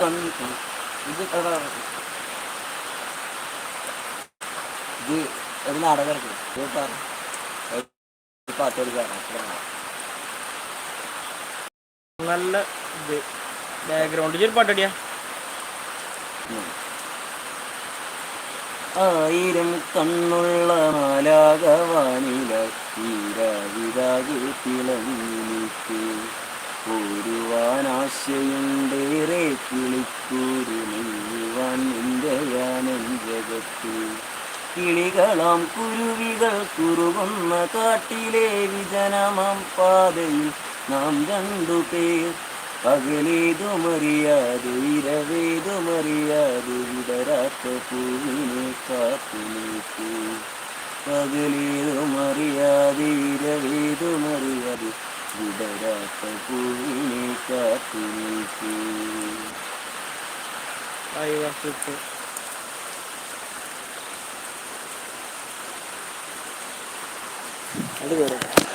ഇത് എടാ, ഇത് ഒരു ഈ ഇറക്കും ഇത് പറ. ഒരു പാട്ട് എടുക്കാറ് നല്ല ഇത് ബാക്ക്ഗ്രൗണ്ടിൽ ഒരു പാട്ടടിയാ ആയിരം കണ്ണുള്ള മാലാകവാനില തീരാവിതാകെ തിളങ്ങിനിക്ക് ഒരുവാനാശയുണ്ടേറെ കിളിക്കൂരു നെയ്യുവാൻ നിന്റെ യാനം ജഗത്ത്. കിളികളാം കുരുവികൾ കുറുകുന്ന കാട്ടിലെ വിജനമം പാതയിൽ നാം രണ്ടു രണ്ടുപേർ പകലേതുമറിയാതെ ഇരവേതുമറിയാതെ വിടരാത്ത പൂവിനെ കാത്തു നിൽക്കൂ. പകലേതുമറിയാതെ ഇരവേതുമറിയാതെ വിടരാത്ത പൂവിനെ കാത്തു നിൽക്കൂ ആയി വർഷത്ത് അത് കയറും